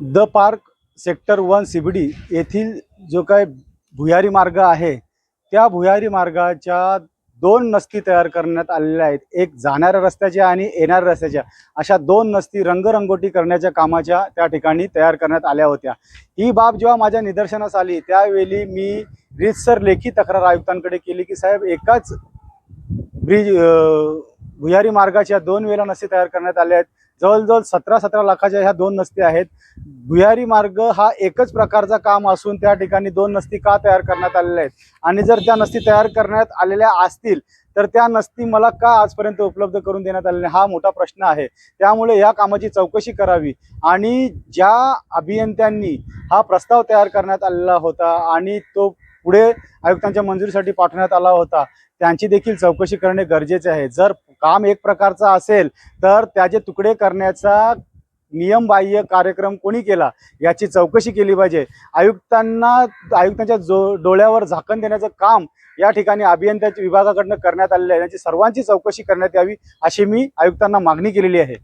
The park sector one C येथील जो काय भुयारी मार्ग आहे त्या भुयारी मार्गाच्या दोन नस्ती तयार करण्यात आलेल्या आहेत. एक जाणाऱ्या रस्त्याच्या आणि येणाऱ्या रस्त्याच्या. अशा दोन नस्ती रंगरंगोटी करण्याच्या कामाच्या त्या ठिकाणी तयार करण्यात आल्या होत्या. ही बाब जेव्हा माझ्या निदर्शनास आली त्यावेळी मी रीतसर लेखी तक्रार आयुक्तांकडे केली की साहेब एकाच ब्रिज भुयारी मार्गाच्या दोन वेळा नस्ती तयार करण्यात आल्या आहेत. जवळजवळ सतरा सतरा लाखाच्या ह्या दोन नस्ती आहेत. भुयारी मार्ग हा एकच प्रकारचा काम असून त्या ठिकाणी दोन नस्ती का तयार करण्यात आलेल्या आहेत? आणि जर त्या नस्ती तयार करण्यात आलेल्या असतील तर त्या नस्ती मला का आजपर्यंत उपलब्ध करून देण्यात आलेल्या हा मोठा प्रश्न आहे. त्यामुळे या कामाची चौकशी करावी. आणि ज्या अभियंत्यांनी हा प्रस्ताव तयार करण्यात आलेला होता आणि तो पुढे आयुक्तांच्या मंजुरीसाठी पाठवण्यात आला होता त्यांची देखील चौकशी करणे गरजेचे आहे. जर काम एक प्रकारचं असेल तर त्याचे तुकडे करण्याचा नियमबाह्य कार्यक्रम कोणी केला याची चौकशी केली पाहिजे. आयुक्तांना आयुक्तांच्या जो डोळ्यावर झाकण देण्याचं काम या ठिकाणी अभियंत्याच्या विभागाकडनं करण्यात आलेलं आहे. याची सर्वांची चौकशी करण्यात यावी अशी मी आयुक्तांना मागणी केलेली आहे.